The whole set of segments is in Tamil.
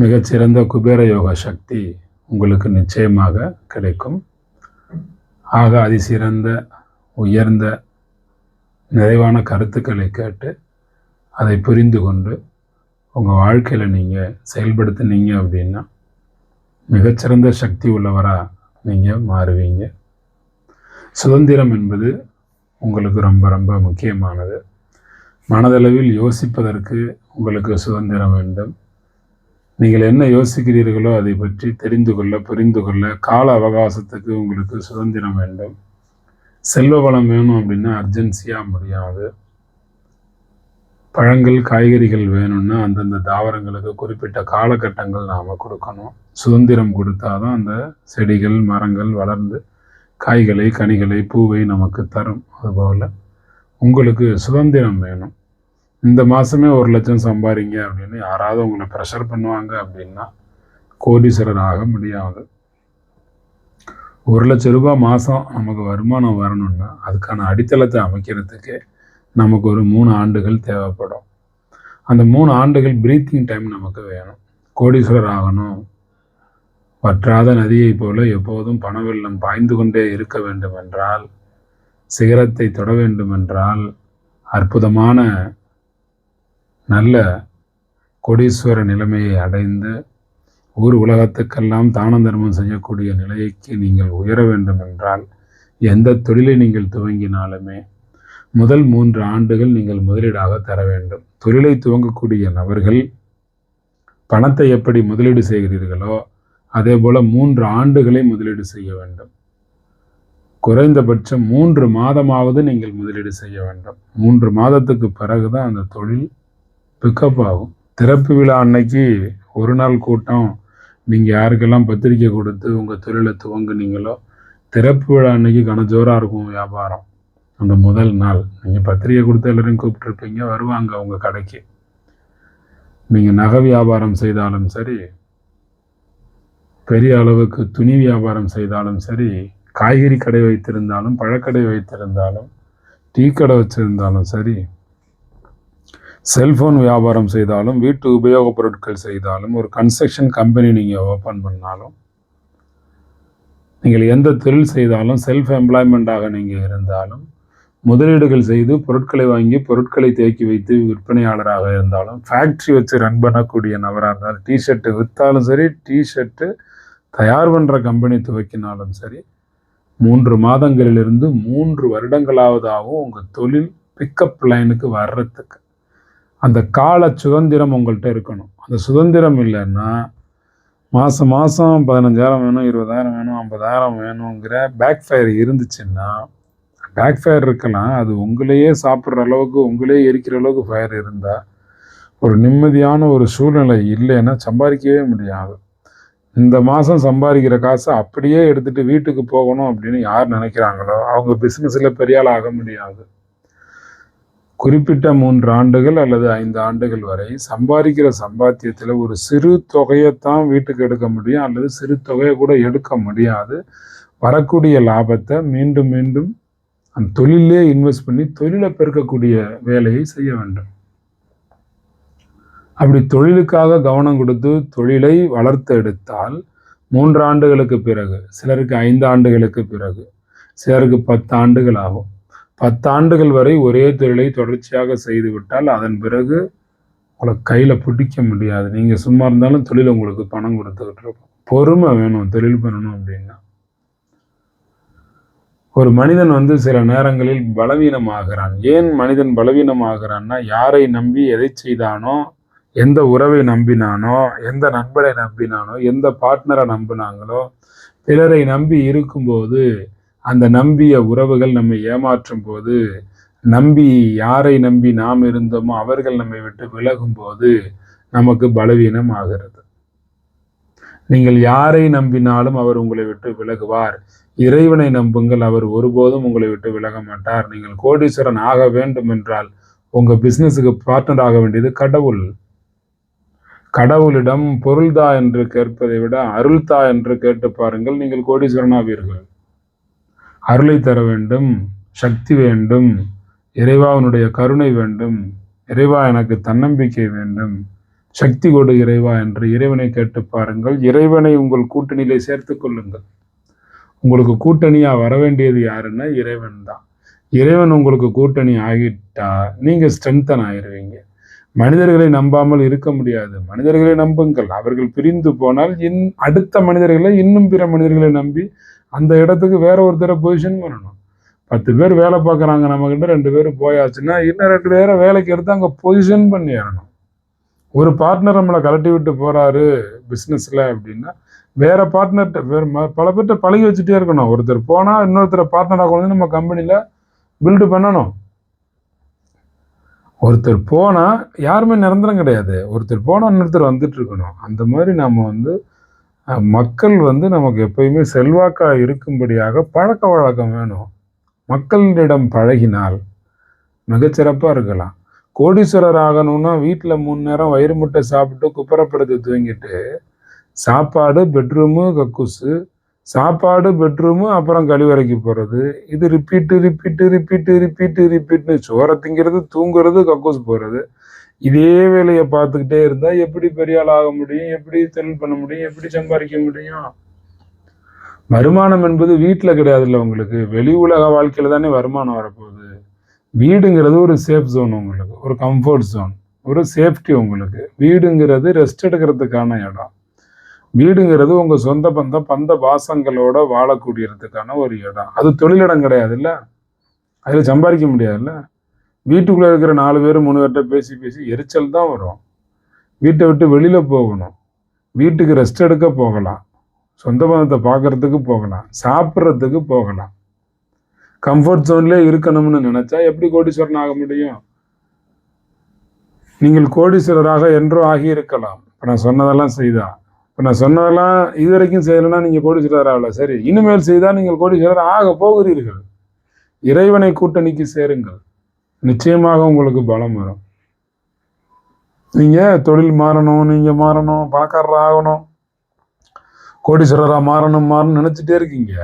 மிகச்சிறந்த குபேர யோக சக்தி உங்களுக்கு நிச்சயமாக கிடைக்கும். ஆக அதிசிறந்த உயர்ந்த நிறைவான கருத்துக்களை கேட்டு அதை புரிந்து கொண்டு உங்கள் வாழ்க்கையில் நீங்கள் செயல்படுத்தினீங்க அப்படின்னா மிகச்சிறந்த சக்தி உள்ளவராக நீங்கள் மாறுவீங்க. சுதந்திரம் என்பது உங்களுக்கு ரொம்ப ரொம்ப முக்கியமானது. மனதளவில் யோசிப்பதற்கு உங்களுக்கு சுதந்திரம் வேண்டும். நீங்கள் என்ன யோசிக்கிறீர்களோ அதை பற்றி தெரிந்து கொள்ள புரிந்து கொள்ள கால அவகாசத்துக்கு உங்களுக்கு சுதந்திரம் வேண்டும். செல்வ வளம் வேணும் அப்படின்னா அர்ஜென்சியாக முடியாது. பழங்கள் காய்கறிகள் வேணும்னா அந்தந்த தாவரங்களுக்கு குறிப்பிட்ட காலகட்டங்கள் நாம் கொடுக்கணும். சுதந்திரம் கொடுத்தாதான் அந்த செடிகள் மரங்கள் வளர்ந்து காய்களை கனிகளை பூவை நமக்கு தரும். அதுபோல் உங்களுக்கு சுதந்திரம் வேணும். இந்த மாதமே ஒரு லட்சம் சம்பாதிங்க அப்படின்னு யாராவது உங்களை ப்ரெஷர் பண்ணுவாங்க அப்படின்னா கோடீஸ்வரர் ஆக முடியாது. ஒரு லட்ச ரூபாய் மாதம் நமக்கு வருமானம் வரணும்னா அதுக்கான அடித்தளத்தை அமைக்கிறதுக்கு நமக்கு ஒரு மூணு ஆண்டுகள் தேவைப்படும். அந்த மூணு ஆண்டுகள் ப்ரீத்திங் டைம் நமக்கு வேணும். கோடீஸ்வரர் ஆகணும். வற்றாத நதியைப் போல எப்போதும் பணவெள்ளம் பாய்ந்து கொண்டே இருக்க வேண்டுமென்றால் சிகரத்தை தொட வேண்டுமென்றால் அற்புதமான நல்ல கொடீஸ்வர நிலைமையை அடைந்து ஊர் உலகத்துக்கெல்லாம் தான தர்மம் செய்யக்கூடிய நிலைக்கு நீங்கள் உயர வேண்டும் என்றால் எந்த தொழிலை நீங்கள் துவங்கினாலுமே முதல் மூன்று ஆண்டுகள் நீங்கள் முதலீடாக தர வேண்டும். தொழிலை துவங்கக்கூடிய நபர்கள் பணத்தை எப்படி முதலீடு செய்கிறீர்களோ அதே போல் மூன்று ஆண்டுகளை முதலீடு செய்ய வேண்டும். குறைந்தபட்சம் மூன்று மாதமாவது நீங்கள் முதலீடு செய்ய வேண்டும். மூன்று மாதத்துக்கு பிறகு தான் அந்த தொழில் பிக்கப் ஆகும். திறப்பு விழா அன்னைக்கு ஒரு நாள் கூட்டம். நீங்கள் யாருக்கெல்லாம் பத்திரிக்கை கொடுத்து உங்கள் தொழிலை துவங்குனீங்களோ திறப்பு விழா அன்னைக்கு கனஜோராக இருக்கும் வியாபாரம். அந்த முதல் நாள். நீங்கள் பத்திரிக்கை கொடுத்து எல்லோரையும் கூப்பிட்ருப்பீங்க வருவாங்க உங்கள் கடைக்கு. நீங்கள் நகை வியாபாரம் செய்தாலும் சரி பெரிய அளவுக்கு துணி வியாபாரம் செய்தாலும் சரி காய்கறி கடை வைத்திருந்தாலும் பழக்கடை வைத்திருந்தாலும் டீ கடை வச்சுருந்தாலும் சரி செல்ஃபோன் வியாபாரம் செய்தாலும் வீட்டு உபயோகப் பொருட்கள் செய்தாலும் ஒரு கன்ஸ்ட்ரக்ஷன் கம்பெனி நீங்கள் ஓப்பன் பண்ணாலும் நீங்கள் எந்த தொழில் செய்தாலும் செல்ஃப் எம்ப்ளாய்மெண்ட்டாக நீங்கள் இருந்தாலும் முதலீடுகள் செய்து பொருட்களை வாங்கி பொருட்களை தேக்கி வைத்து விற்பனையாளராக இருந்தாலும் ஃபேக்ட்ரி வச்சு ரன் பண்ணக்கூடிய நபராக இருந்தாலும் டிஷர்ட்டு விற்றாலும் சரி டிஷர்ட்டு தயார் பண்ணுற கம்பெனி துவக்கினாலும் சரி மூன்று மாதங்களிலிருந்து மூன்று வருடங்களாவதாகவும் உங்கள் தொழில் பிக்கப் லைனுக்கு வர்றதுக்கு அந்த கால சுதந்திரம் உங்கள்கிட்ட இருக்கணும். அந்த சுதந்திரம் இல்லைன்னா மாதம் மாதம் பதினஞ்சாயிரம் வேணும் இருபதாயிரம் வேணும் ஐம்பதாயிரம் வேணுங்கிற பேக் ஃபயர் இருந்துச்சுன்னா பேக் ஃபயர் இருக்கலாம் அது உங்களையே சாப்பிட்ற அளவுக்கு உங்களே எரிக்கிற அளவுக்கு ஃபயர் இருந்தால் ஒரு நிம்மதியான ஒரு சூழ்நிலை இல்லைன்னா சம்பாதிக்கவே முடியாது. இந்த மாதம் சம்பாதிக்கிற காசை அப்படியே எடுத்துகிட்டு வீட்டுக்கு போகணும் அப்படின்னு யார் நினைக்கிறாங்களோ அவங்க பிஸ்னஸில் பெரிய ஆக முடியாது. குறிப்பிட்ட மூன்று ஆண்டுகள் அல்லது ஐந்து ஆண்டுகள் வரை சம்பாதிக்கிற சம்பாத்தியத்தில் ஒரு சிறு தொகையைத்தான் வீட்டுக்கு எடுக்க முடியும் அல்லது சிறு தொகையை கூட எடுக்க முடியாது. வரக்கூடிய லாபத்தை மீண்டும் மீண்டும் அந்த தொழிலே இன்வெஸ்ட் பண்ணி தொழிலை பெருக்கக்கூடிய வேலையை செய்ய வேண்டும். அப்படி தொழிலுக்காக கவனம் கொடுத்து தொழிலை வளர்த்து எடுத்தால் மூன்று ஆண்டுகளுக்கு பிறகு சிலருக்கு ஐந்து ஆண்டுகளுக்கு பிறகு சிலருக்கு பத்து ஆண்டுகள் ஆகும். பத்தாண்டுகள் வரை ஒரே தொழிலை தொடர்ச்சியாக செய்துவிட்டால் அதன் பிறகு உங்களை கையில் பிடிக்க முடியாது. நீங்கள் சும்மா இருந்தாலும் தொழில் உங்களுக்கு பணம் கொடுத்துக்கிட்டு இருக்கும். பொறுமை வேணும் தொழில் பண்ணணும் அப்படின்னா. ஒரு மனிதன் வந்து சில நேரங்களில் பலவீனமாகிறான். ஏன் மனிதன் பலவீனமாகிறான்னா யாரை நம்பி எதை செய்தானோ எந்த உறவை நம்பினானோ எந்த நண்பரை நம்பினானோ எந்த பார்ட்னரை நம்பினாங்களோ பிறரை நம்பி இருக்கும்போது அந்த நம்பிய உறவுகள் நம்மை ஏமாற்றும் போது நம்பி யாரை நம்பி நாம் இருந்தோமோ அவர்கள் நம்மை விட்டு விலகும் போது நமக்கு பலவீனம் ஆகிறது. நீங்கள் யாரை நம்பினாலும் அவர் உங்களை விட்டு விலகுவார். இறைவனை நம்புங்கள். அவர் ஒருபோதும் உங்களை விட்டு விலக மாட்டார். நீங்கள் கோடீஸ்வரன் ஆக வேண்டும் என்றால் உங்க பிசினஸுக்கு பார்ட்னர் ஆக வேண்டியது கடவுள். கடவுளிடம் பொருள்தா என்று கேட்பதை விட அருள்தா என்று கேட்டு பாருங்கள். நீங்கள் கோடீஸ்வரனாவீர்கள். அருளை தர வேண்டும் சக்தி வேண்டும் இறைவாவுனுடைய கருணை வேண்டும் இறைவா எனக்கு தன்னம்பிக்கை வேண்டும். சக்தி கொடு இறைவா என்று இறைவனை கேட்டு பாருங்கள். இறைவனை உங்கள் கூட்டணியிலே சேர்த்து கொள்ளுங்கள். உங்களுக்கு கூட்டணியா வர வேண்டியது யாருன்னா இறைவன் தான். இறைவன் உங்களுக்கு கூட்டணி ஆகிட்டா நீங்க ஸ்ட்ரென்தன் ஆயிடுவீங்க மனிதர்களை நம்பாமல் இருக்க முடியாது. மனிதர்களை நம்புங்கள். அவர்கள் பிரிந்து போனால் இன் அடுத்த மனிதர்களை இன்னும் பிற மனிதர்களை நம்பி அந்த இடத்துக்கு வேற ஒருத்தரை பொசிஷன் பண்ணணும். பத்து பேர் வேலை பார்க்குறாங்க நம்மக்கிட்ட ரெண்டு பேர் போயாச்சுன்னா இன்னும் ரெண்டு பேரை வேலைக்கு எடுத்து அங்கே பொசிஷன் பண்ணிடணும் ஒரு பார்ட்னர் நம்மளை கலட்டி விட்டு போறாரு பிஸ்னஸில் அப்படின்னா வேற பார்ட்னர்கிட்ட வேறு பல பேர்கிட்ட பழகி வச்சுட்டே இருக்கணும். ஒருத்தர் போனால் இன்னொருத்தரை பார்ட்னராக கொண்டு நம்ம கம்பெனியில் பில்டு பண்ணணும். ஒருத்தர் போனால் யாருமே நிரந்தரம் கிடையாது. ஒருத்தர் போனால் இன்னொருத்தர் வந்துட்டு இருக்கணும். அந்த மாதிரி நம்ம வந்து மக்கள் வந்து நமக்கு எப்பயுமே செல்வாக்காக இருக்கும்படியாக பழக்க வழக்கம் வேணும். மக்களிடம் பழகினால் மிகச்சிறப்பாக இருக்கலாம். கோடீஸ்வரர் ஆகணும்னா வீட்டில் மூணு நேரம் வயிறு முட்டை சாப்பிட்டு குப்பரப்படுத்து தூங்கிட்டு சாப்பாடு பெட்ரூமு கக்கூசு சாப்பாடு பெட்ரூமு அப்புறம் கழிவறைக்கு போகிறது இது ரிப்பீட்டு ரிப்பீட்டு ரிப்பீட்டு ரிப்பீட்டு ரிப்பீட்னு சோற திங்கிறது தூங்குறது கக்கூஸ் போகிறது இதே வேலையை பார்த்துக்கிட்டே இருந்தால் எப்படி பெரிய ஆள் ஆக முடியும்? எப்படி தொழில் பண்ண முடியும்? எப்படி சம்பாதிக்க முடியும்? வருமானம் என்பது வீட்டில் கிடையாதுல்ல உங்களுக்கு. வெளி உலக வாழ்க்கையில் தானே வருமானம் வரப்போகுது. வீடுங்கிறது ஒரு சேஃப் ஜோன் உங்களுக்கு. ஒரு கம்ஃபர்ட் ஜோன் ஒரு சேஃப்டி உங்களுக்கு. வீடுங்கிறது ரெஸ்ட் எடுக்கிறதுக்கான இடம். வீடுங்கிறது உங்கள் சொந்த பந்தம் பந்த பாசங்களோட வாழக்கூடியதுக்கான ஒரு இடம். அது தொழிலிடம் கிடையாதுல்ல? அதில் சம்பாதிக்க முடியாதுல்ல? வீட்டுக்குள்ளே இருக்கிற நாலு பேர் மூணு பேர்கிட்ட பேசி பேசி எரிச்சல் தான் வரும். வீட்டை விட்டு வெளியில் போகணும். வீட்டுக்கு ரெஸ்ட் எடுக்க போகலாம். சொந்த பந்தத்தை பார்க்கறதுக்கு போகலாம். சாப்பிட்றதுக்கு போகலாம். கம்ஃபர்ட் ஜோன்லேயே இருக்கணும்னு நினைச்சா எப்படி கோடீஸ்வரன் ஆக முடியும்? நீங்கள் கோடீஸ்வரராக என்றோ ஆகியிருக்கலாம் இப்போ நான் சொன்னதெல்லாம் செய்தா? இப்போ நான் சொன்னதெல்லாம் இது வரைக்கும் செய்யலைன்னா நீங்கள் கோடீஸ்வரர் ஆகல. சரி இனிமேல் செய்தால் நீங்கள் கோடீஸ்வரர் ஆக போகிறீர்கள். இறைவனை கூட்டணிக்கு சேருங்கள். நிச்சயமாக உங்களுக்கு பலம் வரும். நீங்கள் தொழில் மாறணும் நீங்கள் மாறணும் பணக்காரர் ஆகணும் கோடீஸ்வரராக மாறணும் மாறணும் நினச்சிட்டே இருக்கீங்க.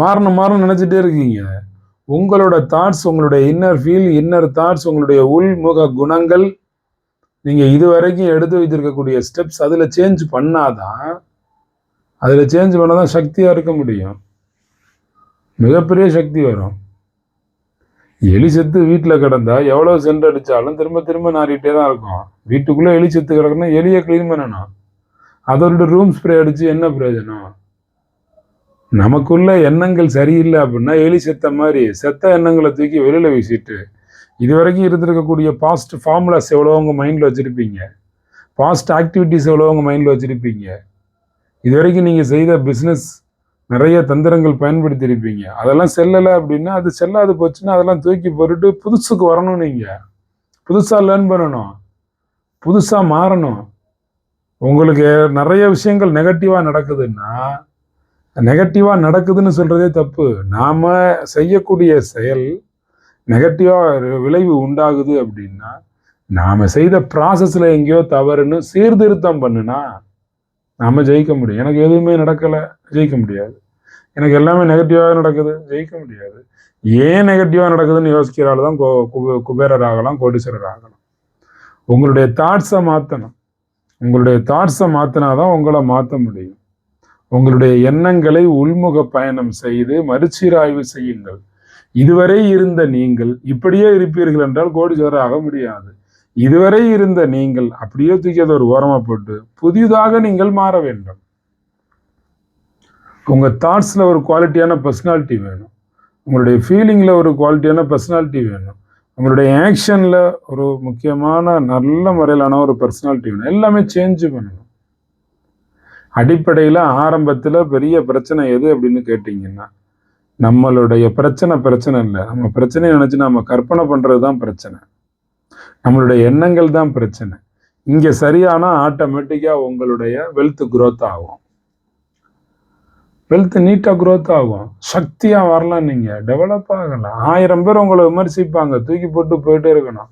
மாறணும் மாறணும் நினச்சிட்டே இருக்கீங்க. உங்களோட தாட்ஸ் உங்களுடைய இன்னர் ஃபீல் இன்னர் தாட்ஸ் உங்களுடைய உள்முக குணங்கள் நீங்கள் இதுவரைக்கும் எடுத்து வைத்திருக்கக்கூடிய ஸ்டெப்ஸ் அதில் சேஞ்ச் பண்ணாதான் அதில் சேஞ்ச் பண்ணால் தான் சக்தியாக இருக்க முடியும். மிகப்பெரிய சக்தி வரும். எலி செத்து வீட்டில் கிடந்தா எவ்வளோ சென்ட் அடித்தாலும் திரும்ப திரும்ப நாறிட்டே தான் இருக்கும். வீட்டுக்குள்ளே எலி செத்து கிடக்குன்னா எலியை க்ளீன் பண்ணணும். அதோட ரூம் ஸ்ப்ரே அடித்து என்ன பிரயோஜனம்? நமக்குள்ள எண்ணங்கள் சரியில்லை அப்படின்னா எலி செத்த மாதிரி செத்த எண்ணங்களை தூக்கி வெளியில் வீசிட்டு இது வரைக்கும் இருந்திருக்கக்கூடிய பாஸ்ட் ஃபார்முலாஸ் எவ்வளோ உங்கள் மைண்டில் வச்சுருப்பீங்க? பாஸ்ட் ஆக்டிவிட்டீஸ் எவ்வளோ உங்கள் மைண்டில் வச்சுருப்பீங்க? இது வரைக்கும் நீங்கள் செய்த பிஸ்னஸ் நிறைய தந்திரங்கள் பயன்படுத்தியிருப்பீங்க. அதெல்லாம் செல்லலை அப்படின்னா அது செல்லாது போச்சுன்னா அதெல்லாம் தூக்கி போட்டுட்டு புதுசுக்கு வரணும் நீங்கள் புதுசாக லேர்ன் பண்ணணும். புதுசாக மாறணும். உங்களுக்கு நிறைய விஷயங்கள் நெகட்டிவாக நடக்குதுன்னா நெகட்டிவாக நடக்குதுன்னு சொல்கிறதே தப்பு. நாம் செய்யக்கூடிய செயல் நெகட்டிவாக விளைவு உண்டாகுது அப்படின்னா நாம் செய்த ப்ராசஸில் எங்கேயோ தவறுன்னு சீர்திருத்தம் பண்ணுனா நாம் ஜெயிக்க முடியும். எனக்கு எதுவுமே நடக்கலை ஜெயிக்க முடியாது. எனக்கு எல்லாமே நெகட்டிவாக நடக்குது ஜெயிக்க முடியாது. ஏன் நெகட்டிவாக நடக்குதுன்னு யோசிக்கிற ஆள் தான் கோ- குபேரர் ஆகலாம் கோடீஸ்வரர் ஆகலாம் உங்களுடைய தாட்ஸை மாற்றணும் உங்களுடைய தாட்ஸை மாற்றினா தான் உங்களை மாற்ற முடியும். உங்களுடைய எண்ணங்களை உள்முக பயணம் செய்து மறுசீராய்வு செய்யுங்கள். இதுவரை இருந்த நீங்கள் இப்படியே இருப்பீர்கள் என்றால் கோடீஸ்வரர் ஆக முடியாது. இதுவரை இருந்த நீங்கள் அப்படியே தூக்கி அதை ஒரு ஓரமா போட்டு புதிதாக நீங்கள் மாற வேண்டும். உங்க தாட்ஸ்ல ஒரு குவாலிட்டியான பர்சனாலிட்டி வேணும். உங்களுடைய ஃபீலிங்ல ஒரு குவாலிட்டியான பர்சனாலிட்டி வேணும். உங்களுடைய ஆக்ஷன்ல ஒரு முக்கியமான நல்ல முறையிலான ஒரு பர்சனாலிட்டி வேணும். எல்லாமே சேஞ்ச் பண்ணணும். அடிப்படையில் ஆரம்பத்தில் பெரிய பிரச்சனை எது அப்படின்னு கேட்டிங்கன்னா நம்மளுடைய பிரச்சனை பிரச்சனை இல்லை. நம்ம பிரச்சனையை நினச்சி நம்ம கற்பனை பண்ணுறது தான் பிரச்சனை. நம்மளுடைய எண்ணங்கள் தான் பிரச்சனை. இங்கே சரியானா ஆட்டோமேட்டிக்காக உங்களுடைய வெல்த் குரோத் ஆகும். வெல்த் நீட்டாக குரோத் ஆகும். சக்தியாக வரலாம் நீங்கள் டெவலப் ஆகலாம். ஆயிரம் பேர் உங்களை விமர்சிப்பாங்க. தூக்கி போட்டு போயிட்டே இருக்கணும்.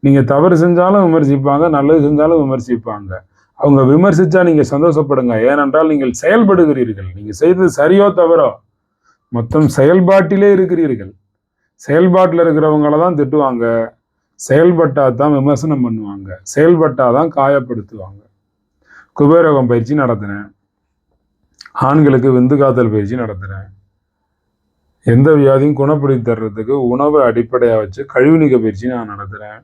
நீங்கள் தவறு செஞ்சாலும் விமர்சிப்பாங்க நல்லது செஞ்சாலும் விமர்சிப்பாங்க. அவங்க விமர்சிச்சா நீங்கள் சந்தோஷப்படுங்க. ஏனென்றால் நீங்கள் செயல்படுகிறீர்கள். நீங்கள் செய்தது சரியோ தவறோ? மொத்தம் செயல்பாட்டிலே இருக்கிறீர்கள். செயல்பாட்டில் இருக்கிறவங்கள தான் திட்டுவாங்க. செயல்பட்டால் தான் விமர்சனம் பண்ணுவாங்க. செயல்பட்டால் தான் காயப்படுத்துவாங்க. குபேரகம் பயிற்சி நடத்தினேன் ஆண்களுக்கு விந்து காத்தல் பயிற்சி நடத்துகிறேன் எந்த வியாதியும் குணப்படுத்தி தர்றதுக்கு உணவை அடிப்படையாக வச்சு கழிவு நீக்க பயிற்சி நான் நடத்துகிறேன்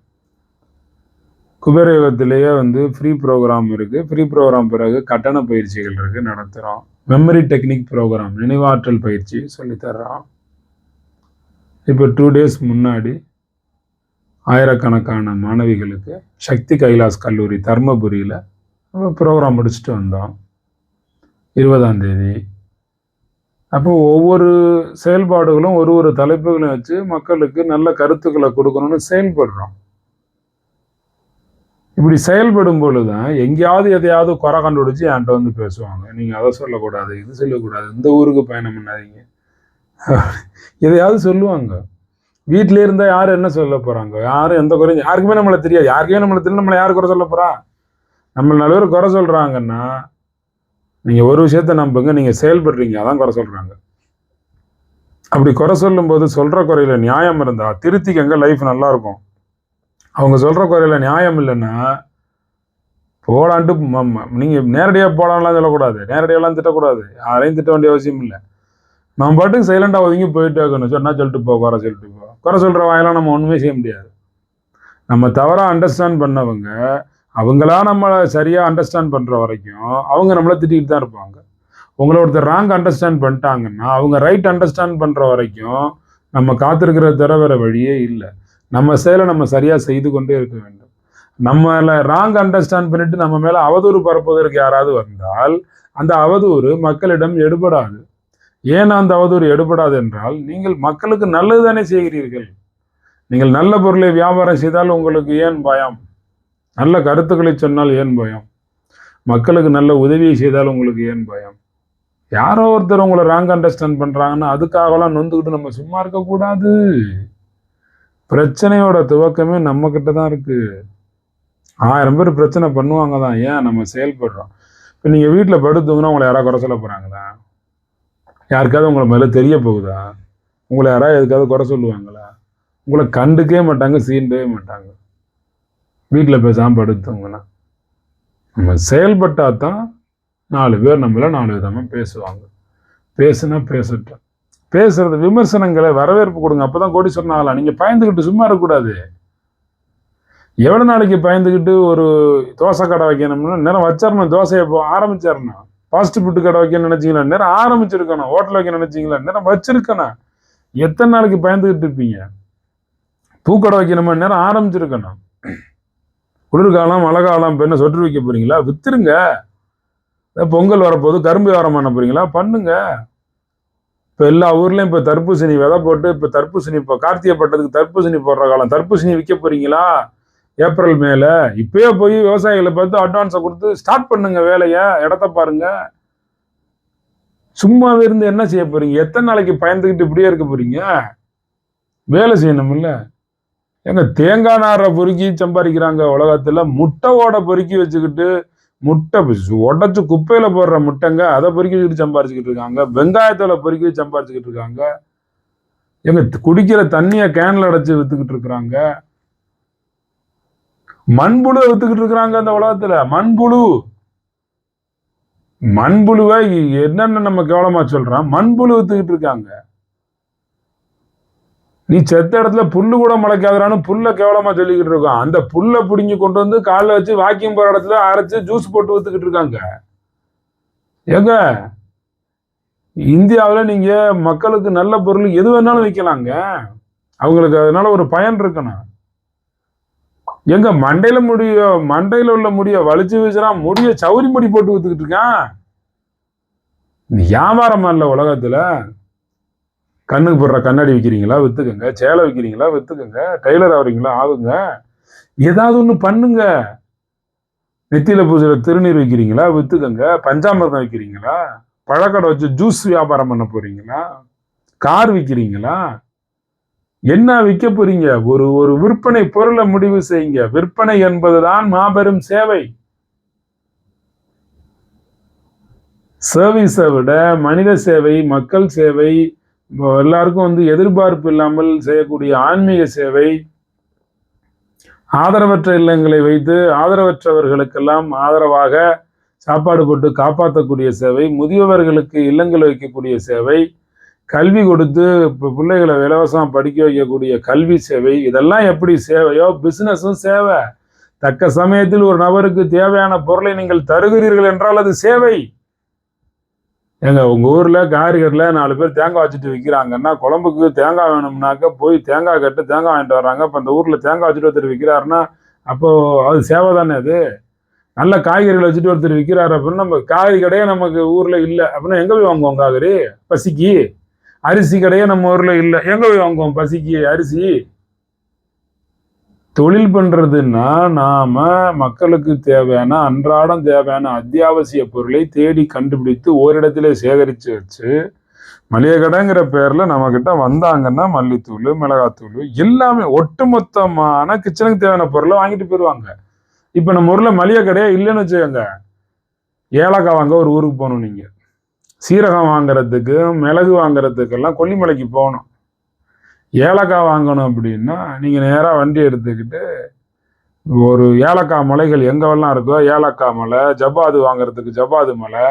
குபேரயோகத்திலேயே வந்து ஃப்ரீ ப்ரோக்ராம் இருக்குது ஃப்ரீ ப்ரோக்ராம் பிறகு கட்டண பயிற்சிகள் இருக்குது நடத்துகிறோம் மெமரி டெக்னிக் ப்ரோக்ராம் நினைவாற்றல் பயிற்சி சொல்லித்தர்றோம் இப்போ டூ டேஸ் முன்னாடி ஆயிரக்கணக்கான மாணவிகளுக்கு சக்தி கைலாஸ் கல்லூரி தர்மபுரியில் ப்ரோக்ராம் முடிச்சுட்டு வந்தோம். இருபதாம் தேதி. அப்போ ஒவ்வொரு செயல்பாடுகளும் ஒரு ஒரு தலைப்புகளையும் வச்சு மக்களுக்கு நல்ல கருத்துக்களை கொடுக்கணும்னு செயல்படுறோம். இப்படி செயல்படும் பொழுது தான் எங்கேயாவது எதையாவது குறை கண்டுபிடிச்சி என்கிட்ட வந்து பேசுவாங்க. நீங்கள் அதை சொல்லக்கூடாது இது சொல்லக்கூடாது இந்த ஊருக்கு பயணம் பண்ணாதீங்க. எதையாவது சொல்லுவாங்க. வீட்டிலே இருந்தால் யாரும் என்ன சொல்ல போகிறாங்க யாரும் எந்த குறையும் யாருக்குமே நம்மளை தெரியாது. யாருக்குமே நம்மளை தெரியும் நம்மளை யார் குறை சொல்ல போகிறா நம்ம நல்ல பேர் குறை சொல்கிறாங்கன்னா நீங்கள் ஒரு விஷயத்த நம்புங்க நீங்கள் செயல்படுறீங்க அதான் குறை சொல்கிறாங்க அப்படி குறை சொல்லும்போது சொல்கிற குறையில நியாயம் இருந்தால் திருத்திக்கங்க லைஃப் நல்லா இருக்கும் அவங்க சொல்கிற குறையில நியாயம் இல்லைன்னா போலான்ட்டு நீங்கள் நேரடியாக போடான்லாம் சொல்லக்கூடாது. நேரடியாலாம் திட்டக்கூடாது. யாரையும் திட்ட வேண்டிய அவசியம் இல்லை. நம்ம பாட்டுக்கு சைலண்டாக ஒதுங்கி போயிட்டு இருக்கணும். சொன்னால் சொல்லிட்டு போ குறை சொல்லிட்டு போ. குறை சொல்கிற வாயெல்லாம் நம்ம ஒன்றுமே செய்ய முடியாது. நம்ம தவறாக அண்டர்ஸ்டாண்ட் பண்ணவங்க அவங்களா நம்மளை சரியாக அண்டர்ஸ்டாண்ட் பண்ணுற வரைக்கும் அவங்க நம்மளை திட்டிகிட்டு தான் இருப்பாங்க. உங்களை ஒருத்தர் ராங் அண்டர்ஸ்டாண்ட் பண்ணிட்டாங்கன்னா அவங்க ரைட் அண்டர்ஸ்டாண்ட் பண்ணுற வரைக்கும் நம்ம காத்திருக்கிற தர வேற வழியே இல்லை. நம்ம செயலை நம்ம சரியாக செய்து கொண்டே இருக்க வேண்டும். நம்மளை ராங் அண்டர்ஸ்டாண்ட் பண்ணிட்டு நம்ம மேலே அவதூறு பரப்புவதற்கு யாராவது வந்தால் அந்த அவதூறு மக்களிடம் எடுபடாது. ஏன் அந்த அவதூறு எடுபடாது என்றால் நீங்கள் மக்களுக்கு நல்லது தானே செய்கிறீர்கள். நீங்கள் நல்ல பொருளை வியாபாரம் செய்தால் உங்களுக்கு ஏன் பயம்? நல்ல கருத்துக்களை சொன்னால் ஏன் பயம்? மக்களுக்கு நல்ல உதவியை செய்தால் உங்களுக்கு ஏன் பயம்? யாரோ ஒருத்தர் உங்களை ராங் அண்டர்ஸ்டாண்ட் பண்ணுறாங்கன்னா அதுக்காகலாம் நொந்துக்கிட்டு நம்ம சும்மா இருக்கக்கூடாது. பிரச்சனையோட துவக்கமே நம்ம கிட்ட தான் இருக்குது ஆயிரம் பேர் பிரச்சனை பண்ணுவாங்க தான் ஏன் நம்ம செயல்படுறோம்? இப்போ நீங்கள் வீட்டில் படுத்துங்கன்னா உங்களை யாராவது குறை சொல்ல போகிறாங்களா யாருக்காவது உங்களை மேலே தெரிய போகுதா? உங்களை யாராவது எதுக்காவது குறை சொல்லுவாங்களா? உங்களை கண்டுக்கவே மாட்டாங்க சீண்டவே மாட்டாங்க. வீட்டில் பேசாமல் படுத்தவங்கன்னா நம்ம செயல்பட்டால் தான் நாலு பேர் நம்மள நாலு விதமாக பேசுவாங்க. பேசுனா பேசட்டும். பேசுறது விமர்சனங்களை வரவேற்பு கொடுங்க. அப்போ தான் கோடீஸ்வரன் சொன்னாலாம் நீங்கள் பயந்துக்கிட்டு சும்மா இருக்கக்கூடாது. எவ்வளோ நாளைக்கு பயந்துக்கிட்டு ஒரு தோசை கடை வைக்கணும்னா? நேரம் வச்சிடணும் தோசையை போ ஆரம்பிச்சிடணும் ஃபாஸ்ட் ஃபுட்டு கடை வைக்கணும்னு நினைச்சிங்களா? நேரம் ஆரம்பிச்சிருக்கணும். ஹோட்டல் வைக்க நினைச்சிங்களா? நேரம் வச்சிருக்கணும். எத்தனை நாளைக்கு பயந்துக்கிட்டு இருப்பீங்க? பூக்கடை வைக்கணுமா? நேரம் ஆரம்பிச்சிருக்கணும். குளிர்காலம் மழை காலம் இப்போ என்ன சொட்டு வைக்க போறீங்களா? வித்துருங்க. பொங்கல் வரப்போது கரும்பு வியாபாரம் பண்ண போறீங்களா? பண்ணுங்க. இப்போ எல்லா ஊர்லேயும் இப்போ தர்பூசணி விதை போட்டு இப்போ தர்பூசணி இப்போ கார்த்திகை பட்டத்துக்கு தர்பூசணி போடுற காலம். தர்பூசணி விற்க போறீங்களா? ஏப்ரல் மேல. இப்பயே போய் விவசாயிகளை பார்த்து அட்வான்ஸை கொடுத்து ஸ்டார்ட் பண்ணுங்க வேலையை இடத்த பாருங்க. சும்மாவே இருந்து என்ன செய்ய போறீங்க? எத்தனை நாளைக்கு பயந்துக்கிட்டு இப்படியே இருக்க போறீங்க? வேலை செய்யணும்ல எங்க தேங்காய் நாரை பொறுக்கி சம்பாதிக்கிறாங்க உலகத்துல. முட்டை ஓட பொறுக்கி வச்சுக்கிட்டு முட்டை உடச்சு குப்பையில போடுற முட்டைங்க அதை பொறுக்கி வச்சுக்கிட்டு சம்பாரிச்சுக்கிட்டு இருக்காங்க. வெங்காயத்தோல பொறுக்கி வச்சு சம்பாரிச்சுக்கிட்டு இருக்காங்க. எங்க குடிக்கிற தண்ணியை கேன்ல அடைச்சு வித்துக்கிட்டு இருக்கிறாங்க. மண்புழு வித்துக்கிட்டு இருக்கிறாங்க அந்த உலகத்துல. மண்புழு. மண்புழுவை என்னென்ன நம்ம கேவலமா சொல்றோம்? மண்புழு வித்துக்கிட்டு இருக்காங்க. நீ செத்த இடத்துல புல்லு கூட முளைக்காதான்னு புல்ல கேவலமா சொல்லிக்கிட்டு இருக்கோம். அந்த புல்லை பிடிங்கி கொண்டு வந்து காலில் வச்சு வாக்கிங் போற இடத்துல அரைச்சு ஜூஸ் போட்டு வித்துக்கிட்டு இருக்காங்க. ஏங்க இந்தியாவில் நீங்க மக்களுக்கு நல்ல பொருள் எது வேணாலும் வைக்கலாங்க. அவங்களுக்கு அதனால ஒரு பயன் இருக்கணும். எங்க மண்டையில முடிய மண்டையில உள்ள முடிய வலிச்சு வச்சுனா முடிய சௌரி முடி போட்டு ஊத்துக்கிட்டு இருக்கான் வியாபாரம் இல்ல உலகத்துல? கண்ணுக்கு போடுற கண்ணாடி விற்கிறீங்களா வித்துக்கங்க. சேலை விற்கிறீங்களா வித்துக்கங்க. டெய்லர் ஆகுறீங்களா ஆகுங்க. ஏதாவது ஒன்று பண்ணுங்க. நெத்தியில பூசுற திருநீர் விற்கிறீங்களா வித்துக்கங்க. பஞ்சாமிர்தம் விற்கிறீங்களா பழக்கடை வச்சு ஜூஸ் வியாபாரம் பண்ண போறீங்களா? கார் விற்கிறீங்களா என்ன விற்க போறீங்க? ஒரு ஒரு விற்பனை பொருளை முடிவு செய்யுங்க. விற்பனை என்பதுதான் மாபெரும் சேவை. சர்வீஸை விட மனித சேவை மக்கள் சேவை எல்லாருக்கும் வந்து எதிர்பார்ப்பு இல்லாமல் செய்யக்கூடிய ஆன்மீக சேவை ஆதரவற்ற இல்லங்களை வைத்து ஆதரவற்றவர்களுக்கெல்லாம் ஆதரவாக சாப்பாடு போட்டு காப்பாற்றக்கூடிய சேவை முதியவர்களுக்கு இல்லங்கள் வைக்கக்கூடிய சேவை கல்வி கொடுத்து இப்போ பிள்ளைகளை இலவசமாக படிக்க வைக்கக்கூடிய கல்வி சேவை இதெல்லாம் எப்படி சேவையோ? பிஸ்னஸும் சேவை. தக்க சமயத்தில் ஒரு நபருக்கு தேவையான பொருளை நீங்கள் தருகிறீர்கள் என்றால் அது சேவை. எங்க உங்க ஊர்ல காரிகரில் நாலு பேர் தேங்காய் வச்சுட்டு விற்கிறாங்கன்னா குழம்புக்கு தேங்காய் வேணும்னாக்க போய் தேங்காய் கட்டு தேங்காய் வாங்கிட்டு வர்றாங்க. இப்போ அந்த ஊர்ல தேங்காய் வச்சுட்டு ஒருத்தர் விற்கிறாருன்னா அப்போ அது சேவை தானே அது? நல்ல காய்கறிகள் வச்சுட்டு ஒருத்தர் விற்கிறாரு அப்படின்னா நம்ம காய்கறி கடையே நமக்கு ஊர்ல இல்லை. அப்படின்னா எங்க போய் வாங்குவோம் காய்கறி? பசிக்கு. அரிசி கடையே நம்ம ஊரில் இல்லை. எங்க போய் வாங்குவோம் பசிக்கு? அரிசி. தொழில் பண்றதுன்னா நாம மக்களுக்கு தேவையான அன்றாடம் தேவையான அத்தியாவசிய பொருளை தேடி கண்டுபிடித்து ஓரிடத்திலே சேகரித்து வச்சு மளிகை கடைங்கிற பேரில் நம்ம கிட்ட வந்தாங்கன்னா மல்லித்தூள் மிளகாத்தூள் எல்லாமே ஒட்டுமொத்தமான கிச்சனுக்கு தேவையான பொருளை வாங்கிட்டு போயிடுவாங்க இப்போ நம்ம ஊரில் மளிகை கடையே இல்லைன்னு வச்சுக்கோங்க. ஏலக்காய் வாங்க ஒரு ஊருக்கு போகணும் நீங்க. சீரகம் வாங்குறதுக்கு மிளகு வாங்குறதுக்கெல்லாம் கொல்லிமலைக்கு போகணும். ஏலக்காய் வாங்கணும் அப்படின்னா நீங்கள் நேராக வண்டி எடுத்துக்கிட்டு ஒரு ஏலக்காய் மலைகள் எங்கெல்லாம் இருக்கோ ஏலக்காய் மலை ஜப்பாது வாங்குறதுக்கு ஜப்பாது மலை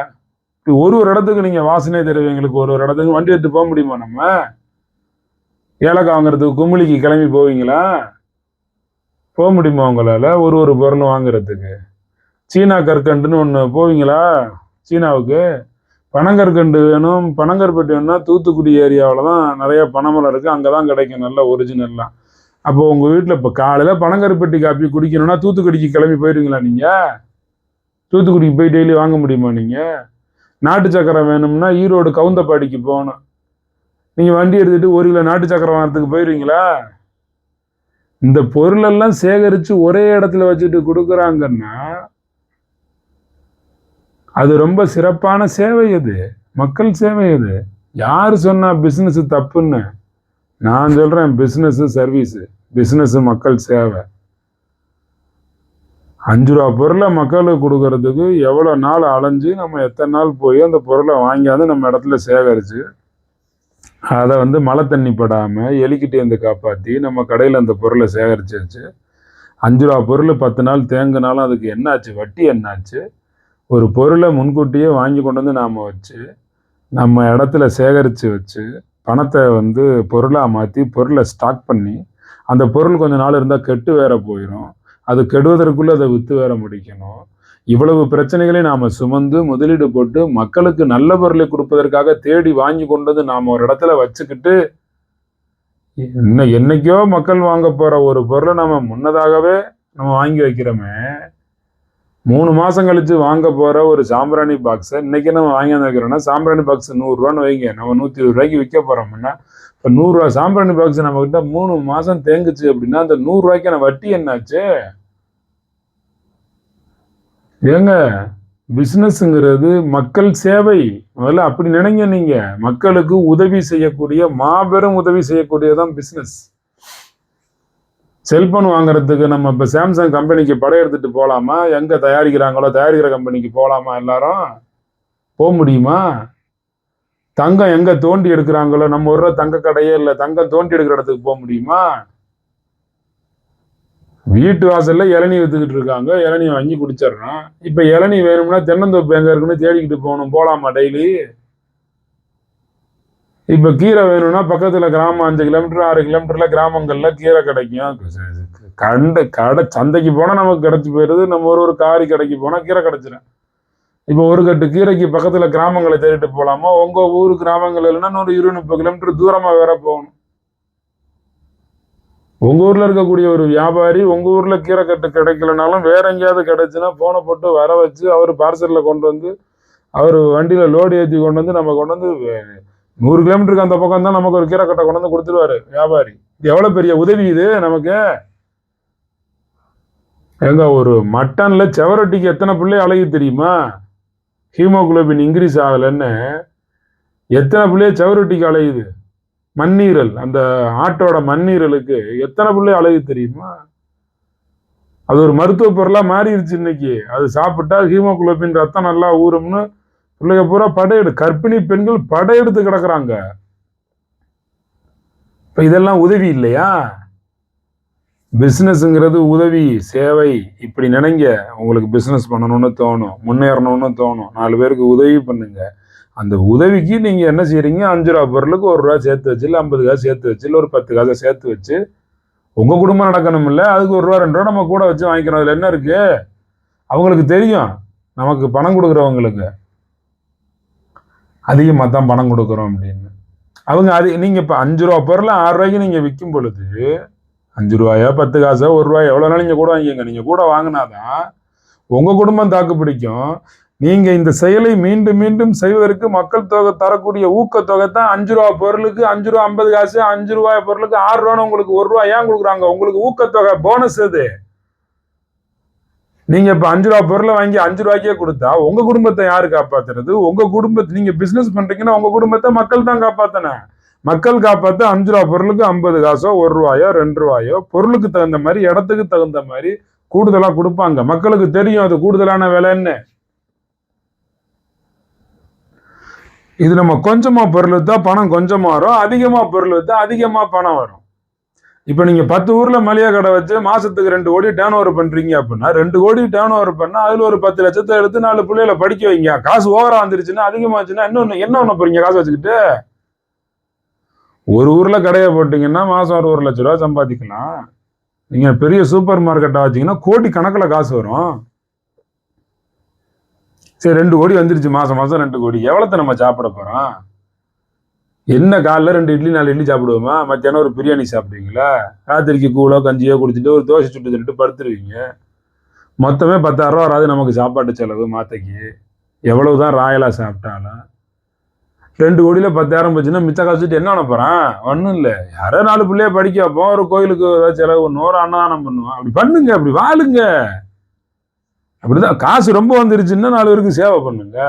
இப்படி ஒரு ஒரு இடத்துக்கு நீங்கள் வாசனை தெரிவிங்களுக்கு ஒரு ஒரு இடத்துக்கு வண்டி எடுத்து போக முடியுமா நம்ம? ஏலக்காய் வாங்குறதுக்கு குமிளிக்கு கிளம்பி போவீங்களா? போக முடியுமா உங்களால்? ஒரு ஒரு பொருள் வாங்குறதுக்கு. சீனா கற்கண்டுன்னு ஒன்று போவீங்களா? சீனாவுக்கு? பனங்கற்கண்டு வேணும் பனங்கற்பட்டி வேணும்னா தூத்துக்குடி ஏரியாவில் தான் நிறைய பனைமரம் இருக்குது அங்கே தான் கிடைக்கும் நல்ல ஒரிஜினல்லாம் அப்போ உங்கள் வீட்டில் இப்போ காலையில் பனங்கருப்பட்டி காப்பி குடிக்கணும்னா தூத்துக்குடிக்கு கிளம்பி போயிடுவீங்களா நீங்கள் தூத்துக்குடிக்கு போய் டெய்லி வாங்க முடியுமா நீங்கள் நாட்டு சக்கரை வேணும்னா ஈரோடு கவுந்தப்பாடிக்கு போகணும். நீங்கள் வண்டி எடுத்துகிட்டு ஒரு கிலோ நாட்டு சக்கரை வாங்கிறதுக்கு போயிடுவீங்களா இந்த பொருளெல்லாம் சேகரித்து ஒரே இடத்துல வச்சுட்டு கொடுக்குறாங்கன்னா அது ரொம்ப சிறப்பான சேவை அது. மக்கள் சேவை அது. யார் சொன்னா பிஸ்னஸ் தப்புன்னு? நான் சொல்கிறேன் பிஸ்னஸ்ஸு சர்வீஸு பிஸ்னஸ்ஸு மக்கள் சேவை. அஞ்சு ரூபா பொருளை மக்களுக்கு கொடுக்கறதுக்கு எவ்வளோ நாள் அலைஞ்சு நம்ம எத்தனை நாள் போய் அந்த பொருளை வாங்கியாந்து நம்ம இடத்துல சேகரித்து அதை வந்து மழை தண்ணி படாமல் எலிக்கிட்டேருந்து காப்பாற்றி நம்ம கடையில் அந்த பொருளை சேகரித்து வச்சு அஞ்சு ரூபா பொருள் பத்து நாள் தேங்கினாலும் அதுக்கு என்னாச்சு? வட்டி என்னாச்சு? ஒரு பொருளை முன்கூட்டியே வாங்கி கொண்டு வந்து நாம் வச்சு நம்ம இடத்துல சேகரித்து வச்சு பணத்தை வந்து பொருளாக மாற்றி பொருளை ஸ்டாக் பண்ணி அந்த பொருள் கொஞ்ச நாள் இருந்தால் கெட்டு வேற போயிடும் அது கெடுவதற்குள்ளே அதை விற்று வேற முடிக்கணும். இவ்வளவு பிரச்சனைகளை நாம் சுமந்து முதலீடு போட்டு மக்களுக்கு நல்ல பொருளை கொடுப்பதற்காக தேடி வாங்கி கொண்டு வந்து நாம் ஒரு இடத்துல வச்சுக்கிட்டு என்ன என்னைக்கோ மக்கள் வாங்க போகிற ஒரு பொருளை நம்ம முன்னதாகவே நம்ம வாங்கி வைக்கிறோமே மூணு மாதம் கழிச்சு வாங்க போகிற ஒரு சாம்பிராணி பாக்ஸை இன்னைக்கு நம்ம வாங்கி வந்துருக்கிறோம்னா சாம்பிராணி பாக்ஸ் நூறுரூவான்னு வைங்க. நம்ம நூற்றி இருபது ரூபாய்க்கு விற்க போகிறோம்னா இப்போ நூறுரூவா சாம்பிராணி பாக்ஸ் நம்மக்கிட்ட மூணு மாதம் தேங்குச்சு அப்படின்னா அந்த நூறுரூவாய்க்கான வட்டி என்னாச்சு? ஏங்க பிஸ்னஸ்ங்கிறது மக்கள் சேவை. முதல்ல அப்படி நினைங்க நீங்க. மக்களுக்கு உதவி செய்யக்கூடிய மாபெரும் உதவி செய்யக்கூடியதான் பிஸ்னஸ் செல்போன் வாங்குறதுக்கு நம்ம இப்போ சாம்சங் கம்பெனிக்கு படையெடுத்துட்டு போகலாமா எங்கே தயாரிக்கிறாங்களோ தயாரிக்கிற கம்பெனிக்கு போகலாமா எல்லாரும்? போக முடியுமா? தங்கம் எங்கே தோண்டி எடுக்கிறாங்களோ நம்ம ஒரு தங்க கடையே இல்லை தங்கம் தோண்டி எடுக்கிற இடத்துக்கு போக முடியுமா? வீட்டு வாசல்ல இளநீ வித்துக்கிட்டு இருக்காங்க. இளநி வாங்கி குடிச்சிடுறான். இப்போ இளநீ வேணும்னா தென்னந்தோப்பு எங்க இருக்குன்னு தேடிக்கிட்டு போகணும். போகலாமா டெய்லி? இப்போ கீரை வேணும்னா பக்கத்துல கிராமம் அஞ்சு கிலோமீட்டர் ஆறு கிலோமீட்டர்ல கிராமங்கள்ல கீரை கிடைக்கும். கண்டு கடை சந்தைக்கு போனா நமக்கு கிடைச்சி போயிடுது. நம்ம ஒரு ஒரு காரி கடைக்கு போனா கீரை கிடைச்சிடும் இப்போ ஒரு கட்டு கீரைக்கு பக்கத்துல கிராமங்களை தேடிட்டு போலாமா? உங்க ஊர் கிராமங்கள் இல்லைன்னா நூறு இருபது முப்பது கிலோமீட்டர் தூரமா வேற போகணும். உங்க ஊர்ல இருக்கக்கூடிய ஒரு வியாபாரி உங்க ஊர்ல கீரை கட்டு கிடைக்கலனாலும் வேற எங்கேயாவது கிடைச்சுன்னா போனை போட்டு வர வச்சு அவர் பார்சல்ல கொண்டு வந்து அவர் வண்டியில லோடு ஏற்றி கொண்டு வந்து நம்ம கொண்டு வந்து நூறு கிலோமீட்டருக்கு அந்த பக்கம் தான் நமக்கு ஒரு கீரை கட்டை கொண்டு வந்து கொடுத்துருவாரு வியாபாரி. இது எவ்வளோ பெரிய உதவி இது நமக்கு? எங்க ஒரு மட்டன்ல செவரொட்டிக்கு எத்தனை பிள்ளை அழகி தெரியுமா? ஹீமோகுளோபின் இன்க்ரீஸ் ஆகலைன்னு. எத்தனை பிள்ளைய செவரொட்டிக்கு அலையுது மண்ணீரல் அந்த ஆட்டோட மண்ணீரலுக்கு எத்தனை பிள்ளை அழகு தெரியுமா? அது ஒரு மருத்துவ பொருளா மாறிடுச்சு இன்னைக்கு. அது சாப்பிட்டா ஹீமோகுளோபின் ரத்தம் நல்லா ஊறும்னு பிள்ளைங்க பூரா படையெடு கர்ப்பிணி பெண்கள் படையெடுத்து கிடக்குறாங்க. இப்போ இதெல்லாம் உதவி இல்லையா? பிஸ்னஸ்ங்கிறது உதவி சேவை இப்படி நினைங்க. உங்களுக்கு பிஸ்னஸ் பண்ணணும்னு தோணும் முன்னேறணும்னு தோணும். நாலு பேருக்கு உதவி பண்ணுங்க. அந்த உதவிக்கு நீங்கள் என்ன செய்கிறீங்க அஞ்சு ரூபா பொருளுக்கு ஒரு ரூபா சேர்த்து வச்சு இல்லை ஐம்பது காசு சேர்த்து வச்சு இல்லை ஒரு பத்து காசை சேர்த்து வச்சு உங்கள் குடும்பம் நடக்கணும் இல்லை அதுக்கு ஒரு ரூபா ரெண்டு ரூபா நம்ம கூட வச்சு வாங்கிக்கிறோம். அதில் என்ன இருக்குது அவங்களுக்கு தெரியும். நமக்கு பணம் கொடுக்குறவங்களுக்கு. அதிகமாக தான் பணம் கொடுக்குறோம் அப்படின்னு. அவங்க அது நீங்கள் இப்போ அஞ்சு ரூபா பொருளை ஆறு ரூபாய்க்கு நீங்கள் விற்கும் பொழுது அஞ்சு ரூபாயோ பத்து காசோ ஒரு ரூபாய் எவ்வளோ நாள் நீங்கள் கூட வாங்கிக்கங்க. நீங்கள் கூட வாங்கினாதான் உங்கள் குடும்பம் தாக்கு பிடிக்கும். நீங்கள் இந்த செயலை மீண்டும் மீண்டும் செய்வதற்கு மக்கள் தொகை தரக்கூடிய ஊக்கத்தொகை தான் அஞ்சு ரூபா பொருளுக்கு அஞ்சு ரூபா ஐம்பது காசு அஞ்சு ரூபாய் பொருளுக்கு ஆறு ரூபான்னு உங்களுக்கு ஒரு ரூபா ஏன் கொடுக்குறாங்க? உங்களுக்கு ஊக்கத்தொகை போனஸ் அது நீங்க இப்ப அஞ்சு ரூபா பொருளை வாங்கி அஞ்சு ரூபாய்க்கே கொடுத்தா உங்க குடும்பத்தை யாரு காப்பாத்துறது? உங்க குடும்பத்தை நீங்க பிசினஸ் பண்றீங்கன்னா உங்க குடும்பத்தை மக்கள் தான் காப்பாத்தன மக்கள் காப்பாத்த அஞ்சு ரூபா பொருளுக்கு ஐம்பது காசோ ஒரு ரூபாயோ ரெண்டு ரூபாயோ பொருளுக்கு தகுந்த மாதிரி இடத்துக்கு தகுந்த மாதிரி கூடுதலா கொடுப்பாங்க. மக்களுக்கு தெரியும் அது கூடுதலான விலைன்னு. இது நம்ம கொஞ்சமா பொருள் வித்தா பணம் கொஞ்சமா வரும். அதிகமா பொருள் வித்தா அதிகமா பணம் வரும். இப்போ நீங்கள் பத்து ஊரில் மளிகை கடை வச்சு மாதத்துக்கு ரெண்டு கோடி டேர்ன் ஓவர் பண்ணுறீங்க அப்படின்னா ரெண்டு கோடி டேர்ன் ஓவர் பண்ணால் அதில் ஒரு பத்து லட்சத்தை எடுத்து நாலு பிள்ளைகளை படிக்க வைங்க. காசு ஓவராக வந்துருச்சுன்னா அதிகமாகச்சுன்னா இன்னொன்று என்ன ஒன்று போகிறீங்க காசு வச்சுக்கிட்டு? ஒரு ஊரில் கடையை போட்டிங்கன்னா மாதம் ஒரு ஒரு லட்ச ரூபா சம்பாதிக்கலாம். நீங்கள் பெரிய சூப்பர் மார்க்கெட்டாக வச்சீங்கன்னா கோடி கணக்கில் காசு வரும். சரி ரெண்டு கோடி வந்துருச்சு மாதம் மாதம் ரெண்டு கோடி. எவ்வளோத்த நம்ம சாப்பிட போகிறோம் என்ன காலைல ரெண்டு இட்லி நாலு இட்லி சாப்பிடுவோமா? மத்தியானம் ஒரு பிரியாணி சாப்பிடுவீங்களா? ராத்திரிக்கு கூழோ கஞ்சியோ குடிச்சிட்டு ஒரு தோசை சுட்டு தின்னுட்டு படுத்துருவீங்க. மொத்தமே பத்தாயிரரூவா ரூபா வராது நமக்கு சாப்பாட்டு செலவு மாத்தைக்கு எவ்வளவுதான் ராயலாக சாப்பிட்டாலும். ரெண்டு கோடியில் பத்தாயிரம் போச்சுன்னா மிச்ச காசு என்ன பண்ண ஒன்றும் இல்லை. யாரோ நாலு பிள்ளைய படிக்க வைப்போம். ஒரு கோயிலுக்கு ஏதாவது செலவு பண்ணுவோம். ஒரு அன்னதானம் பண்ணுவோம். அப்படி பண்ணுங்க அப்படி வாழுங்க. அப்படிதான். காசு ரொம்ப வந்துருச்சுன்னா நாலு பேருக்கு சேவை பண்ணுங்க.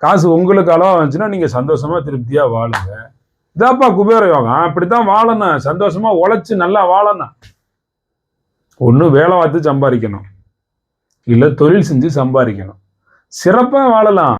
காசு உங்களுக்கு அளவா வந்துச்சுன்னா நீங்க சந்தோஷமா திருப்தியா வாழுங்க. இதாப்பா குபேர யோகம். அப்படித்தான் வாழணும். சந்தோஷமா உழைச்சு நல்லா வாழணும். ஒண்ணு வேலை பார்த்து சம்பாதிக்கணும். இல்ல தொழில் செஞ்சு சம்பாதிக்கணும். சிறப்பா வாழலாம்.